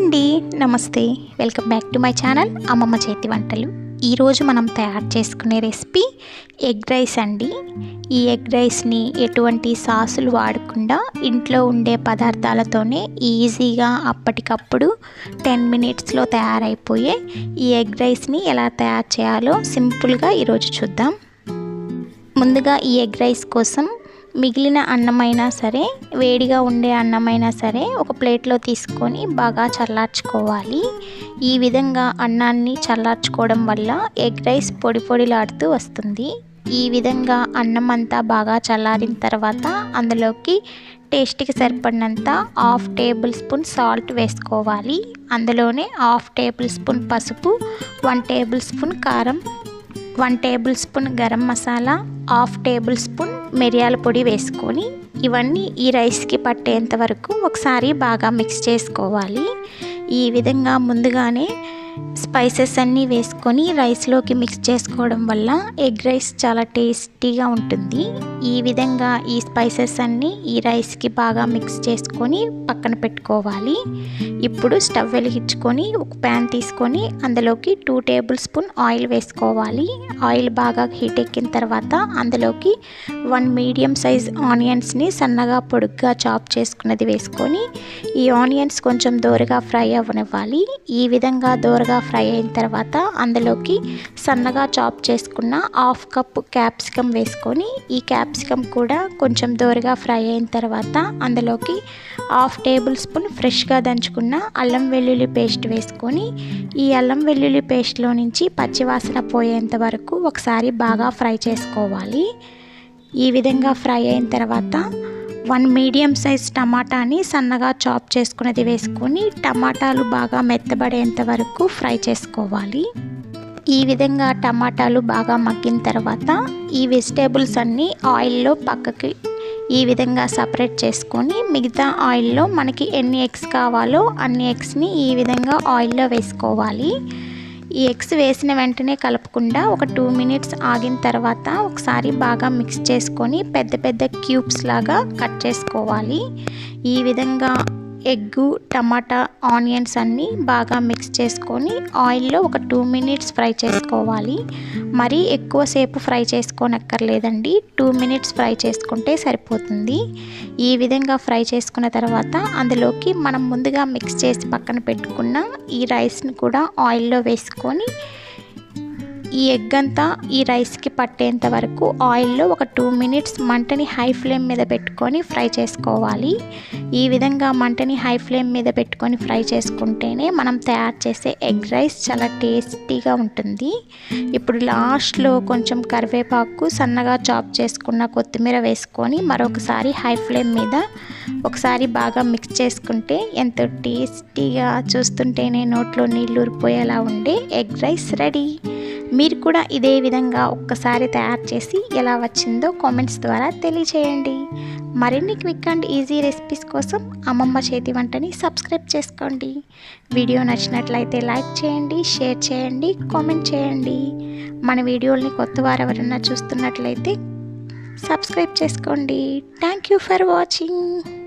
అండి నమస్తే. Welcome back to my channel అమ్మమ్మ చేతి వంటలు. ఈరోజు మనం తయారు చేసుకునే రెసిపీ ఎగ్ రైస్ అండి. ఈ ఎగ్ రైస్ని ఎటువంటి సాసులు వాడకుండా ఇంట్లో ఉండే పదార్థాలతోనే ఈజీగా అప్పటికప్పుడు టెన్ మినిట్స్లో తయారైపోయే ఈ ఎగ్ రైస్ని ఎలా తయారు చేయాలో సింపుల్గా ఈరోజు చూద్దాం. ముందుగా ఈ ఎగ్ రైస్ కోసం మిగిలిన అన్నమైనా సరే వేడిగా ఉండే అన్నమైనా సరే ఒక ప్లేట్లో తీసుకొని బాగా చల్లార్చుకోవాలి. ఈ విధంగా అన్నాన్ని చల్లార్చుకోవడం వల్ల ఎగ్ రైస్ పొడి పొడిలాడుతూ వస్తుంది. ఈ విధంగా అన్నం అంతా బాగా చల్లారిన తర్వాత అందులోకి టేస్ట్కి సరిపడినంత హాఫ్ టేబుల్ స్పూన్ సాల్ట్ వేసుకోవాలి. అందులోనే హాఫ్ టేబుల్ స్పూన్ పసుపు వన్ టేబుల్ స్పూన్ కారం one tablespoon garam masala half tablespoon మిరియాల పొడి వేసుకొని ఇవన్నీ ఈ రైస్కి పట్టేంత వరకు ఒకసారి బాగా మిక్స్ చేసుకోవాలి. ఈ విధంగా ముందుగానే స్పైసెస్ అన్నీ వేసుకొని రైస్లోకి మిక్స్ చేసుకోవడం వల్ల ఎగ్ రైస్ చాలా టేస్టీగా ఉంటుంది. ఈ విధంగా ఈ స్పైసెస్ అన్నీ ఈ రైస్కి బాగా మిక్స్ చేసుకొని పక్కన పెట్టుకోవాలి. ఇప్పుడు స్టవ్ వెలిగించుకొని ఒక ప్యాన్ తీసుకొని అందులోకి టూ టేబుల్ స్పూన్ ఆయిల్ వేసుకోవాలి. ఆయిల్ బాగా హీట్ ఎక్కిన తర్వాత అందులోకి వన్ మీడియం సైజ్ ఆనియన్స్ని సన్నగా పొడుగ్గా చాప్ చేసుకున్నది వేసుకొని ఈ ఆనియన్స్ కొంచెం దోరగా ఫ్రై అవ్వనివ్వాలి. ఈ విధంగా దోరగా ఫ్రై ఫ్రై అయిన తర్వాత అందులోకి సన్నగా చాప్ చేసుకున్న హాఫ్ కప్ క్యాప్సికమ్ వేసుకొని ఈ క్యాప్సికమ్ కూడా కొంచెం దోరగా ఫ్రై అయిన తర్వాత అందులోకి హాఫ్ టేబుల్ స్పూన్ ఫ్రెష్గా దంచుకున్న అల్లం వెల్లుల్లి పేస్ట్ వేసుకొని ఈ అల్లం వెల్లుల్లి పేస్ట్లో నుంచి పచ్చివాసన పోయేంత వరకు ఒకసారి బాగా ఫ్రై చేసుకోవాలి. ఈ విధంగా ఫ్రై అయిన తర్వాత వన్ మీడియం సైజ్ టమాటాని సన్నగా చాప్ చేసుకున్నది వేసుకొని టమాటాలు బాగా మెత్తబడేంత వరకు ఫ్రై చేసుకోవాలి. ఈ విధంగా టమాటాలు బాగా మగ్గిన తర్వాత ఈ వెజిటేబుల్స్ అన్నీ ఆయిల్లో పక్కకి ఈ విధంగా సపరేట్ చేసుకొని మిగతా ఆయిల్లో మనకి ఎన్ని ఎగ్స్ కావాలో అన్ని ఎగ్స్ని ఈ విధంగా ఆయిల్లో వేసుకోవాలి. ఈ ఎగ్స్ వేసిన వెంటనే కలపకుండా ఒక టూ మినిట్స్ ఆగిన తర్వాత ఒకసారి బాగా మిక్స్ చేసుకొని పెద్ద పెద్ద క్యూబ్స్ లాగా కట్ చేసుకోవాలి. ఈ విధంగా ఎగ్గు టమాటా ఆనియన్స్ అన్నీ బాగా మిక్స్ చేసుకొని ఆయిల్లో ఒక టూ మినిట్స్ ఫ్రై చేసుకోవాలి. మరీ ఎక్కువసేపు ఫ్రై చేసుకోనక్కర్లేదండి. టూ మినిట్స్ ఫ్రై చేసుకుంటే సరిపోతుంది. ఈ విధంగా ఫ్రై చేసుకున్న తర్వాత అందులోకి మనం ముందుగా మిక్స్ చేసి పక్కన పెట్టుకున్న ఈ రైస్ని కూడా ఆయిల్లో వేసుకొని ఈ ఎగ్ అంతా ఈ రైస్కి పట్టేంత వరకు ఆయిల్లో ఒక టూ మినిట్స్ మంటని హై ఫ్లేమ్ మీద పెట్టుకొని ఫ్రై చేసుకోవాలి. ఈ విధంగా మంటని హై ఫ్లేమ్ మీద పెట్టుకొని ఫ్రై చేసుకుంటేనే మనం తయారు చేసే ఎగ్ రైస్ చాలా టేస్టీగా ఉంటుంది. ఇప్పుడు లాస్ట్లో కొంచెం కరివేపాకు సన్నగా చాప్ చేసుకున్న కొత్తిమీర వేసుకొని మరొకసారి హై ఫ్లేమ్ మీద ఒకసారి బాగా మిక్స్ చేసుకుంటే ఎంతో టేస్టీగా చూస్తుంటేనే నోట్లో నీళ్ళు ఊరిపోయేలా ఉండే ఎగ్ రైస్ రెడీ. మీరు కూడా ఇదే విధంగా ఒక్కసారి తయారు చేసి ఎలా వచ్చిందో కామెంట్స్ ద్వారా తెలియచేయండి. మరిన్ని క్విక్ అండ్ ఈజీ రెసిపీస్ కోసం అమ్మమ్మ చేతి వంటని సబ్స్క్రైబ్ చేసుకోండి. వీడియో నచ్చినట్లయితే లైక్ చేయండి షేర్ చేయండి కామెంట్ చేయండి. మన వీడియోల్ని కొత్త వారు ఎవరన్నా చూస్తున్నట్లయితే సబ్స్క్రైబ్ చేసుకోండి. Thank you for watching